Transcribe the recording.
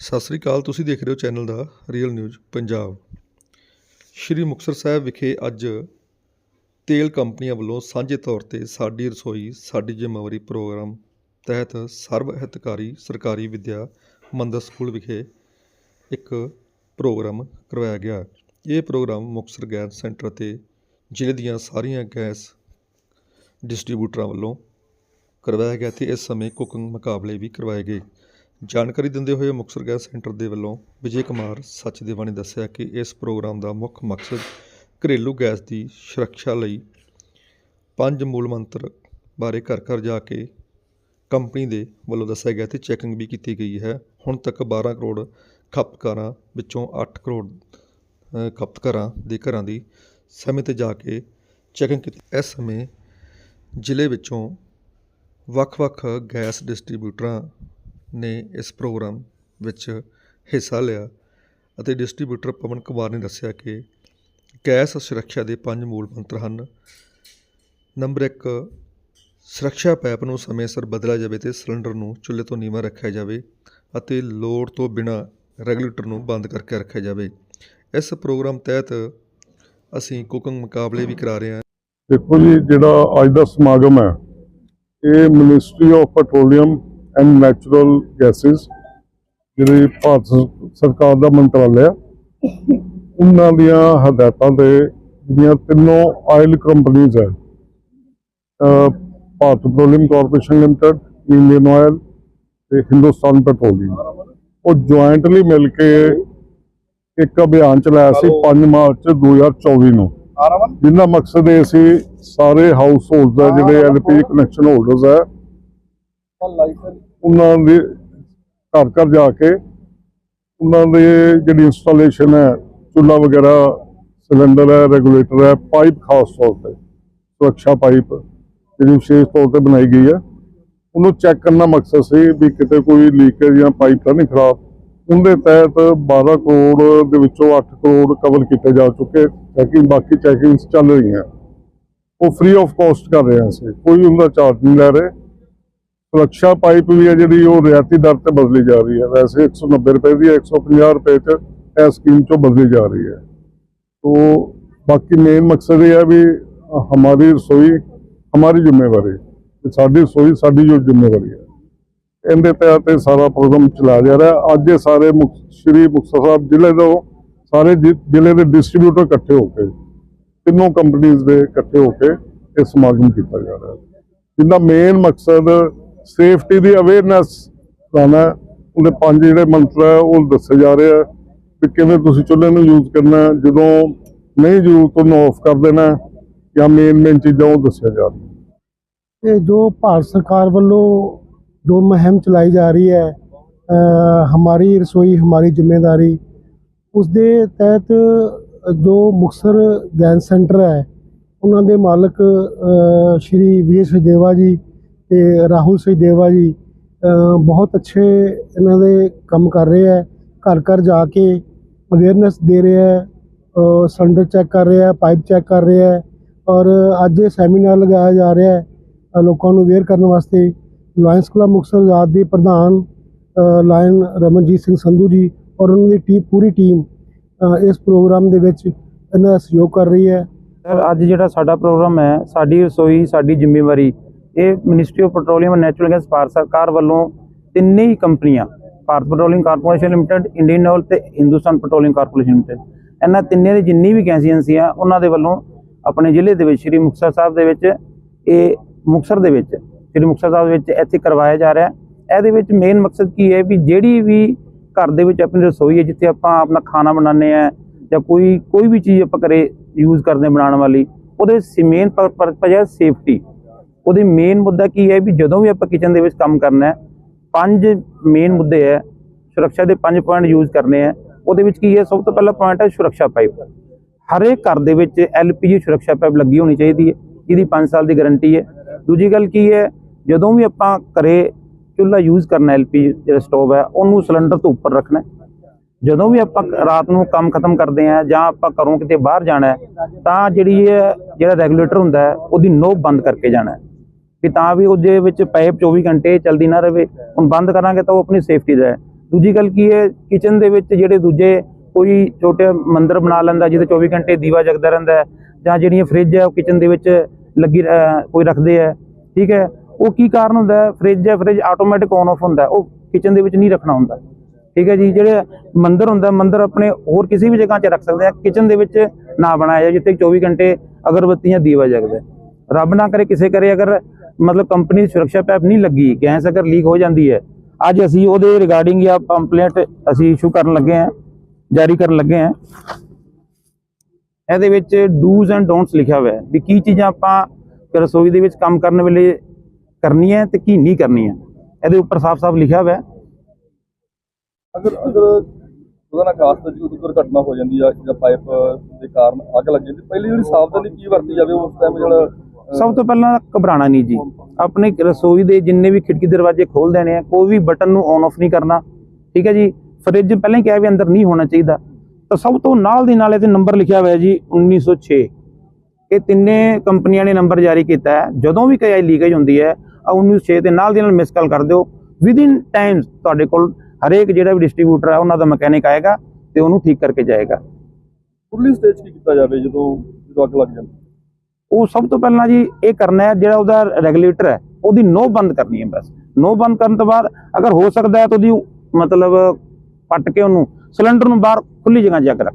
ਸਤਿ ਸ੍ਰੀ ਅਕਾਲ, ਤੁਸੀਂ ਦੇਖ ਰਹੇ ਹੋ ਚੈਨਲ ਦਾ ਰੀਅਲ ਨਿਊਜ਼ ਪੰਜਾਬ। ਸ਼੍ਰੀ ਮੁਕਤਸਰ ਸਾਹਿਬ ਵਿਖੇ ਅੱਜ ਤੇਲ ਕੰਪਨੀਆਂ ਵੱਲੋਂ ਸਾਂਝੇ ਤੌਰ ਤੇ ਸਾਡੀ ਰਸੋਈ, ਸਾਡੀ ਜ਼ਿੰਮੇਵਾਰੀ ਪ੍ਰੋਗਰਾਮ ਤਹਿਤ ਸਰਬ ਹਿਤਕਾਰੀ ਸਰਕਾਰੀ ਵਿਦਿਆ ਮੰਦਰ ਸਕੂਲ ਵਿਖੇ ਇੱਕ ਪ੍ਰੋਗਰਾਮ ਕਰਵਾਇਆ ਗਿਆ। ਇਹ ਪ੍ਰੋਗਰਾਮ ਮੁਕਤਸਰ ਗੈਸ ਸੈਂਟਰ ਅਤੇ ਜ਼ਿਲ੍ਹੇ ਦੀਆਂ ਸਾਰੀਆਂ ਗੈਸ ਡਿਸਟ੍ਰੀਬਿਊਟਰਾਂ ਵੱਲੋਂ ਕਰਵਾਇਆ ਗਿਆ ਤੇ ਇਸ ਸਮੇਂ ਕੁਕਿੰਗ ਮੁਕਾਬਲੇ ਵੀ ਕਰਵਾਏ ਗਏ। ਜਾਣਕਾਰੀ ਦਿੰਦੇ ਹੋਏ ਮੁਕਤਸਰ ਗੈਸ ਸੈਂਟਰ ਦੇ ਵੱਲੋਂ ਵਿਜੇ ਕੁਮਾਰ ਸੱਚਦੇਵਾ ਨੇ ਦੱਸਿਆ ਕਿ ਇਸ ਪ੍ਰੋਗਰਾਮ ਦਾ ਮੁੱਖ ਮਕਸਦ ਘਰੇਲੂ ਗੈਸ ਦੀ ਸੁਰੱਖਿਆ ਲਈ ਪੰਜ ਮੂਲ ਮੰਤਰ ਬਾਰੇ ਘਰ ਘਰ ਜਾ ਕੇ ਕੰਪਨੀ ਦੇ ਵੱਲੋਂ ਦੱਸਿਆ ਗਿਆ ਤੇ ਚੈਕਿੰਗ ਵੀ ਕੀਤੀ ਗਈ ਹੈ। ਹੁਣ ਤੱਕ 12 ਕਰੋੜ ਖਪਤਕਾਰਾਂ ਵਿੱਚੋਂ 8 ਕਰੋੜ ਖਪਤਕਾਰਾਂ ਦੇ ਘਰਾਂ ਦੀ ਸਮੇਂ ਤੇ ਜਾ ਕੇ ਚੈਕਿੰਗ ਕੀਤੀ। ਇਸ ਸਮੇਂ ਜ਼ਿਲ੍ਹੇ ਵਿੱਚੋਂ ਵੱਖ-ਵੱਖ ਗੈਸ ਡਿਸਟ੍ਰੀਬਿਊਟਰਾਂ ਨੇ ਇਸ ਪ੍ਰੋਗਰਾਮ ਵਿੱਚ ਹਿੱਸਾ ਲਿਆ ਅਤੇ ਡਿਸਟ੍ਰੀਬਿਊਟਰ ਪਵਨ ਕੁਮਾਰ ਨੇ ਦੱਸਿਆ ਕਿ ਗੈਸ ਸੁਰੱਖਿਆ ਦੇ ਪੰਜ ਮੂਲ ਮੰਤਰ ਹਨ। ਨੰਬਰ 1 ਸੁਰੱਖਿਆ ਪੈਪ ਨੂੰ ਸਮੇਂ ਸਿਰ ਬਦਲਿਆ ਜਾਵੇ ਤੇ ਸਿਲੰਡਰ ਨੂੰ ਚੁੱਲ੍ਹੇ ਤੋਂ ਨੀਵਾਂ ਰੱਖਿਆ ਜਾਵੇ ਅਤੇ ਲੋੜ ਤੋਂ ਬਿਨਾਂ ਰੈਗੂਲੇਟਰ ਨੂੰ ਬੰਦ ਕਰਕੇ ਰੱਖਿਆ ਜਾਵੇ। ਇਸ ਪ੍ਰੋਗਰਾਮ ਤਹਿਤ ਅਸੀਂ ਕੁਕਿੰਗ ਮੁਕਾਬਲੇ ਵੀ ਕਰਾ ਰਹੇ ਹਾਂ। ਦੇਖੋ ਜੀ, ਜਿਹੜਾ ਅੱਜ ਦਾ ਸਮਾਗਮ ਹੈ, ਇਹ ministry of petroleum and natural gases ਜਿਹੜੀ ਭਾਰਤ ਸਰਕਾਰ ਦਾ ਮੰਤਰਾਲਾ ਹੈ ਉਹਨਾਂ ਦੀਆਂ ਹਦਾਇਤਾਂ ਤੇ ਜਿਹੜੀਆਂ ਤਿੰਨੋਂ ਆਇਲ ਕੰਪਨੀਆਂ ਹੈ Bharat petroleum corporation limited Indian oil ਤੇ ਹਿੰਦੁਸਤਾਨ ਪੈਟਰੋਲੀਅਮ। ਉਹ ਜੁਆਇੰਟਲੀ ਮਿਲ ਕੇ ਇੱਕ ਅਭਿਆਨ ਚਲਾਇਆ ਸੀ 5 ਮਾਰਚ 2024 ਨੂੰ। ਜਿੰਦਾ ਮਕਸਦ ਇਹ ਸੀ ਸਾਰੇ ਹਾਊਸ ਹੋਲਡ ਦਾ ਜਿਹੜੇ ਐਲਪੀਜੀ ਕਨੈਕਸ਼ਨ ਹੋਲਡਰਸ ਹੈ ਉਹਨਾਂ ਦੇ ਘਰ ਘਰ ਜਾ ਕੇ ਉਹਨਾਂ ਦੇ ਜਿਹੜੀ ਇੰਸਟਾਲੇਸ਼ਨ ਹੈ, ਚੁੱਲ੍ਹਾ ਵਗੈਰਾ ਸਿਲੰਡਰ ਹੈ ਰੈਗੂਲੇਟਰ ਹੈ ਪਾਈਪ ਖਾਸ ਤੌਰ ਤੇ, ਸੁਰੱਖਿਆ ਪਾਈਪ ਜਿਹੜੀ ਵਿਸ਼ੇਸ਼ ਤੌਰ ਤੇ ਬਣਾਈ ਗਈ ਹੈ। ਉਹਨੂੰ ਚੈੱਕ ਕਰਨਾ ਮਕਸਦ ਸੀ ਵੀ ਕਿਤੇ ਕੋਈ ਲੀਕੇਜ ਜਾਂ ਪਾਈਪ ਤਾਂ ਨਹੀਂ ਖਰਾਬ। ਉਹਦੇ ਤਹਿਤ 12 ਕਰੋੜ ਦੇ ਵਿੱਚੋਂ 8 ਕਰੋੜ ਕਵਰ ਕੀਤੇ ਜਾ ਚੁੱਕੇ ਚੈਕਿੰਗ ਬਾਕੀ ਚੈਕਿੰਗਸ ਚੱਲ ਰਹੀਆਂ। ਉਹ ਫ੍ਰੀ ਆਫ ਕਾਸਟ ਕਰ ਰਹੇ ਹਾਂ ਅਸੀਂ, ਕੋਈ ਉਹਦਾ ਚਾਰਜ ਨਹੀਂ ਲੈ ਰਹੇ। ਸੁਰੱਖਿਆ ਪਾਈਪ ਵੀ ਹੈ ਜਿਹੜੀ ਉਹ ਰਿਆਇਤੀ ਦਰ ਤੇ ਬਦਲੀ ਜਾ ਰਹੀ ਹੈ। ਵੈਸੇ 190 ਰੁਪਏ ਦੀ 150 ਰੁਪਏ ਚ ਇਸ ਸਕੀਮ ਚੋਂ ਬਦਲੀ ਜਾ ਰਹੀ ਹੈ। ਤੋਂ ਬਾਕੀ ਮੇਨ ਮਕਸਦ ਇਹ ਹੈ ਵੀ ਹਮਾਰੀ ਰਸੋਈ, ਹਮਾਰੀ ਜ਼ਿੰਮੇਵਾਰੀ ਸਾਡੀ ਰਸੋਈ ਸਾਡੀ ਜੋ ਜ਼ਿੰਮੇਵਾਰੀ ਹੈ। ਇਹਦੇ ਤਹਿਤ ਇਹ ਸਾਰਾ ਪ੍ਰੋਗਰਾਮ ਚਲਾ ਜਾ ਰਿਹਾ। ਅੱਜ ਇਹ ਸਾਰੇ ਸ਼੍ਰੀ ਮੁਕਤਸਰ ਸਾਹਿਬ ਜ਼ਿਲ੍ਹੇ ਤੋਂ ਸਾਰੇ ਜ਼ਿਲ੍ਹੇ ਦੇ ਡਿਸਟ੍ਰੀਬਿਊਟਰ ਇਕੱਠੇ ਹੋ ਕੇ, ਤਿੰਨੋਂ ਕੰਪਨੀਆਂ ਦੇ ਇਕੱਠੇ ਹੋ ਕੇ ਇਹ ਸਮਾਗਮ ਕੀਤਾ ਜਾ ਰਿਹਾ। ਹੈ ਜਿੰਦਾ ਮੇਨ ਮਕਸਦ ਸੇਫਟੀ ਦੀ ਅਵੇਅਰਨੈਸ ਲਾਣਾ ਉਹਦੇ ਪੰਜ ਜਿਹੜੇ ਮੰਤਰ ਹੈ, ਉਹ ਦੱਸੇ ਜਾ ਰਹੇ ਆ ਕਿ ਕਿਵੇਂ ਤੁਸੀਂ ਚੁੱਲ੍ਹੇ ਨੂੰ ਯੂਜ਼ ਕਰਨਾ ਜਦੋਂ ਨਹੀਂ ਜ਼ਰੂਰਤ ਉਹਨੂੰ ਆਫ ਕਰ ਦੇਣਾ ਜਾਂ ਮੇਨ ਮੇਨ ਚੀਜ਼ਾਂ ਉਹ ਦੱਸਿਆ ਜਾ ਰਿਹਾ ਇਹ ਜੋ ਭਾਰਤ ਸਰਕਾਰ ਵੱਲੋਂ ਜੋ ਮੁਹਿੰਮ ਚਲਾਈ ਜਾ ਰਹੀ ਹੈ ਹਮਾਰੀ ਰਸੋਈ, ਹਮਾਰੀ ਜ਼ਿੰਮੇਵਾਰੀ ਉਸ ਦੇ ਤਹਿਤ ਜੋ ਮੁਕਤਸਰ ਗੈਸ ਸੈਂਟਰ ਹੈ, ਉਹਨਾਂ ਦੇ ਮਾਲਕ ਸ਼੍ਰੀ ਵੀਰ ਸਚਦੇਵਾ ਜੀ ਤੇ ਰਾਹੁਲ ਸਚਦੇਵਾ ਜੀ ਬਹੁਤ ਅੱਛੇ ਇਹਨਾਂ ਦੇ ਕੰਮ ਕਰ ਰਹੇ ਹੈ। ਘਰ ਘਰ ਜਾ ਕੇ ਅਵੇਅਰਨੈਸ ਦੇ ਰਹੇ ਹੈ ਅ, ਸਿਲੰਡਰ ਚੈੱਕ ਕਰ ਰਹੇ ਹੈ ਪਾਈਪ ਚੈੱਕ ਕਰ ਰਹੇ ਹੈ ਔਰ ਅੱਜ ਇਹ ਸੈਮੀਨਾਰ ਲਗਾਇਆ ਜਾ ਰਿਹਾ ਹੈ ਲੋਕਾਂ ਨੂੰ ਅਵੇਅਰ ਕਰਨ ਵਾਸਤੇ। ਲਾਇਨਸ ਕਲੱਬ ਮੁਕਤਸਰ ਆਜ਼ਾਦ ਦੇ ਪ੍ਰਧਾਨ ਲਾਇਨ ਰਮਨਜੀਤ ਸਿੰਘ ਸੰਧੂ ਜੀ ਔਰ ਉਹਨਾਂ ਦੀ ਟੀਮ ਪੂਰੀ ਟੀਮ ਇਸ ਪ੍ਰੋਗਰਾਮ ਦੇ ਵਿੱਚ ਇਹਨਾਂ ਦਾ ਸਹਿਯੋਗ ਕਰ ਰਹੀ ਹੈ। ਸਰ ਅੱਜ ਜਿਹੜਾ ਸਾਡਾ ਪ੍ਰੋਗਰਾਮ ਹੈ ਸਾਡੀ ਰਸੋਈ ਸਾਡੀ ਜ਼ਿੰਮੇਵਾਰੀ ਇਹ ministry of petroleum and natural gas Bharat ਸਰਕਾਰ ਵੱਲੋਂ ਤਿੰਨੇ ਹੀ ਕੰਪਨੀਆਂ, Bharat petroleum corporation limited Indian oil ਤੇ ਹਿੰਦੁਸਤਾਨ ਪੈਟਰੋਲੀਅਮ ਕਾਰਪੋਰੇਸ਼ਨ ਲਿਮਟਿਡ ਇਹਨਾਂ ਤਿੰਨੇ ਦੀ ਜਿੰਨੀ ਵੀ ਗੈਸ ਏਜੰਸੀਆਂ ਉਹਨਾਂ ਦੇ ਵੱਲੋਂ ਆਪਣੇ ਜ਼ਿਲ੍ਹੇ ਦੇ ਵਿੱਚ ਸ਼੍ਰੀ ਮੁਕਤਸਰ ਸਾਹਿਬ ਦੇ ਵਿੱਚ, ਇਹ ਮੁਕਤਸਰ ਦੇ ਵਿੱਚ, ਸ਼੍ਰੀ ਮੁਕਤਸਰ ਸਾਹਿਬ ਦੇ ਵਿੱਚ ਇੱਥੇ ਕਰਵਾਇਆ ਜਾ ਰਿਹਾ। ਇਹਦੇ ਵਿੱਚ ਮੇਨ ਮਕਸਦ ਕੀ ਹੈ ਵੀ ਜਿਹੜੀ ਵੀ ਘਰ ਦੇ ਵਿੱਚ ਆਪਣੀ ਰਸੋਈ ਹੈ, ਜਿੱਥੇ ਆਪਾਂ ਆਪਣਾ ਖਾਣਾ ਬਣਾਉਂਦੇ ਆ ਜਾਂ ਕੋਈ ਕੋਈ ਵੀ ਚੀਜ਼ ਆਪਾਂ ਕਰੇ ਯੂਜ਼ ਕਰਦੇ ਬਣਾਉਣ ਵਾਲੀ, ਉਹਦੇ ਮੇਨ ਪਰਪਸ ਹੈ ਸੇਫਟੀ ਉਹਦੀ ਮੇਨ ਮੁੱਦਾ ਕੀ ਹੈ ਵੀ ਜਦੋਂ ਵੀ ਆਪਾਂ ਕਿਚਨ ਦੇ ਵਿੱਚ ਕੰਮ ਕਰਨਾ ਹੈ, ਪੰਜ ਮੇਨ ਮੁੱਦੇ ਹੈ, ਸੁਰੱਖਿਆ ਦੇ ਪੰਜ ਪੁਆਇੰਟ ਯੂਜ਼ ਕਰਨੇ ਹੈ, ਉਹਦੇ ਵਿੱਚ ਕੀ ਹੈ, ਸਭ ਤੋਂ ਪਹਿਲਾ ਪੁਆਇੰਟ ਹੈ ਸੁਰੱਖਿਆ ਪਾਈਪ ਹਰੇਕ ਘਰ ਦੇ ਵਿੱਚ ਐਲਪੀਜੀ ਸੁਰੱਖਿਆ ਪਾਈਪ ਲੱਗੀ ਹੋਣੀ ਚਾਹੀਦੀ ਹੈ, ਜਿਹਦੀ 5 ਸਾਲ ਦੀ ਗਾਰੰਟੀ ਹੈ। ਦੂਜੀ ਗੱਲ ਕੀ ਹੈ, ਜਦੋਂ ਵੀ ਆਪਾਂ ਘਰੇ ਚੁੱਲ੍ਹਾ ਯੂਜ਼ ਕਰਨਾ ਐਲਪੀਜੀ ਜਿਹੜਾ ਸਟੋਵ ਹੈ, ਉਹਨੂੰ ਸਿਲੰਡਰ ਤੋਂ ਉੱਪਰ ਰੱਖਣਾ ਜਦੋਂ ਵੀ ਆਪਾਂ ਰਾਤ ਨੂੰ ਕੰਮ ਖਤਮ ਕਰਦੇ ਆ ਜਾਂ ਆਪਾਂ ਘਰੋਂ ਕਿਤੇ ਬਾਹਰ ਜਾਣਾ ਤਾਂ ਜਿਹੜੀ ਇਹ ਜਿਹੜਾ ਰੈਗੂਲੇਟਰ ਹੁੰਦਾ ਹੈ, ਉਹਦੀ ਨੋਬ ਬੰਦ ਕਰਕੇ ਜਾਣਾ ਹੈ ਕਿ ਤਾਂ ਵੀ ਉਹਦੇ ਵਿੱਚ ਪਾਈਪ 24 ਘੰਟੇ ਚੱਲਦੀ ਨਾ ਰਹੇ ਹੁਣ ਬੰਦ ਕਰਾਂਗੇ ਤਾਂ ਉਹ ਆਪਣੀ ਸੇਫਟੀ ਦਾ ਹੈ। ਦੂਜੀ ਗੱਲ ਕੀ ਹੈ ਕਿਚਨ ਦੇ ਵਿੱਚ ਜਿਹੜੇ ਦੂਜੇ ਕੋਈ ਛੋਟੇ ਮੰਦਰ ਬਣਾ ਲੈਂਦਾ, ਜਿਹਦੇ 24 ਘੰਟੇ ਦੀਵਾ ਜਗਦਾ ਰਹਿੰਦਾ ਜਾਂ ਜਿਹੜੀਆਂ ਫ੍ਰਿਜ ਹੈ, ਉਹ ਕਿਚਨ ਦੇ ਵਿੱਚ ਲੱਗੀ ਕੋਈ ਰੱਖਦੇ ਹੈ, ਠੀਕ ਹੈ, ਉਹ ਕੀ ਕਾਰਨ ਹੁੰਦਾ ਹੈ ਫ੍ਰਿਜ ਹੈ ਫ੍ਰਿਜ ਆਟੋਮੈਟਿਕ ਔਨ ਆਫ ਹੁੰਦਾ ਉਹ ਕਿਚਨ ਦੇ ਵਿੱਚ ਨਹੀਂ ਰੱਖਣਾ ਹੁੰਦਾ, ਠੀਕ ਹੈ ਜੀ, ਜਿਹੜੇ ਮੰਦਰ ਹੁੰਦਾ ਮੰਦਰ ਆਪਣੇ ਹੋਰ ਕਿਸੇ ਵੀ ਜਗ੍ਹਾ 'ਚ ਰੱਖ ਸਕਦੇ ਆ ਕਿਚਨ ਦੇ ਵਿੱਚ ਨਾ ਬਣਾਇਆ ਜਾਏ, ਜਿੱਥੇ 24 ਘੰਟੇ ਅਗਰਬੱਤੀਆਂ ਦੀਵਾ ਜਗਦਾ ਰੱਬ ਨਾ ਕਰੇ, ਕਿਸੇ ਕਰੇ ਅਗਰ ਮਤਲਬ ਕੰਪਨੀ ਦੀ ਸੁਰੱਖਿਆ ਪੈਪ ਨਹੀਂ ਲੱਗੀ ਗੈਸ ਅਗਰ ਲੀਕ ਹੋ ਜਾਂਦੀ ਹੈ ਅੱਜ ਅਸੀਂ ਉਹਦੇ ਰਿਗਾਰਡਿੰਗ ਜਾਂ ਕੰਪਲੇਂਟ ਅਸੀਂ ਇਸ਼ੂ ਕਰਨ ਲੱਗੇ ਹਾਂ ਜਾਰੀ ਕਰਨ ਲੱਗੇ ਹਾਂ। ਇਹਦੇ ਵਿੱਚ ਡੂਜ਼ ਐਂਡ ਡੋਂਟਸ ਲਿਖਿਆ ਹੋਇਆ ਹੈ ਵੀ ਕੀ ਚੀਜ਼ਾਂ ਆਪਾਂ ਰਸੋਈ ਦੇ ਵਿੱਚ ਕੰਮ ਕਰਨ ਵੇਲੇ ਕਰਨੀ ਹੈ ਤੇ ਕੀ ਨਹੀਂ ਕਰਨੀ ਹੈ ਇਹਦੇ ਉੱਪਰ ਸਾਫ਼-ਸਾਫ਼ ਲਿਖਿਆ ਹੋਇਆ ਹੈ। ਅਗਰ ਅਗਰ ਉਹਦਾ ਨਾ ਖਾਸ ਤੇ ਕੋਈ ਦੁਰਘਟਨਾ ਹੋ ਜਾਂਦੀ ਆ ਜਾਂ ਪਾਈਪ ਦੇ ਕਾਰਨ ਅੱਗ ਲੱਗ ਜਾਂਦੀ ਪਹਿਲੀ ਜਿਹੜੀ ਸਾਵਧਾਨੀ ਕੀ ਵਰਤੀ ਜਾਵੇ ਉਸ ਟਾਈਮ ਜਿਹੜਾ ਅਹ, ਸਭ ਤੋਂ ਪਹਿਲਾਂ ਘਬਰਾਣਾ ਨਹੀਂ ਜੀ। ਆਪਣੇ ਰਸੋਈ ਦੇ ਜਿੰਨੇ ਵੀ ਖਿੜਕੀ ਦਰਵਾਜ਼ੇ ਖੋਲ ਦੇਣੇ ਆ, ਕੋਈ ਵੀ ਬਟਨ ਨੂੰ ਔਨ ਆਫ ਨਹੀਂ ਕਰਨਾ। ਠੀਕ ਹੈ ਜੀ? ਫ੍ਰਿਜ ਪਹਿਲਾਂ ਹੀ ਕਿਹਾ ਵੀ ਅੰਦਰ ਨਹੀਂ ਹੋਣਾ ਚਾਹੀਦਾ। ਤਾਂ ਸਭ ਤੋਂ ਨਾਲ ਦੀ ਨਾਲ ਇਹਦੇ ਨੰਬਰ ਲਿਖਿਆ ਹੋਇਆ ਜੀ 1906 ਇਹ ਤਿੰਨੇ ਕੰਪਨੀਆਂ ਨੇ ਨੰਬਰ ਜਾਰੀ ਕੀਤਾ ਹੈ। ਜਦੋਂ ਵੀ ਕੋਈ ਲੀਕੇਜ ਹੁੰਦੀ ਹੈ ਆ 1906 ਤੇ ਨਾਲ ਦੀ ਨਾਲ ਮਿਸ ਕਾਲ ਕਰ ਦਿਓ। ਵਿਦ ਇਨ ਟਾਈਮ ਤੁਹਾਡੇ ਕੋਲ ਹਰੇਕ ਜਿਹੜਾ ਵੀ ਡਿਸਟ੍ਰੀਬਿਊਟਰ ਹੈ ਉਹਨਾਂ ਦਾ ਮਕੈਨਿਕ ਆਏਗਾ ਤੇ ਉਹਨੂੰ ਠੀਕ ਕਰਕੇ ਜਾਏਗਾ। ਉਰਲੀ ਸਟੇਜ ਕੀ ਕੀਤਾ ਜਾਵੇ ਜਦੋਂ ਜਦੋਂ ਅੱਗ ਲੱਗ ਜਾਂਦੀ ਉਹ ਸਭ ਤੋਂ ਪਹਿਲਾਂ ਜੀ ਇਹ ਕਰਨਾ ਹੈ, ਜਿਹੜਾ ਉਹਦਾ ਰੈਗੂਲੇਟਰ ਹੈ, ਉਹਦੀ ਨੋ ਬੰਦ ਕਰਨੀ ਹੈ ਬਸ। ਨੋ ਬੰਦ ਕਰਨ ਤੋਂ ਬਾਅਦ ਅਗਰ ਹੋ ਸਕਦਾ ਹੈ ਤਾਂ ਉਹਦੀ ਮਤਲਬ ਪੱਟ ਕੇ ਉਹਨੂੰ ਸਿਲੰਡਰ ਨੂੰ ਬਾਹਰ ਖੁੱਲੀ ਜਗ੍ਹਾ ਜਾ ਕੇ ਰੱਖ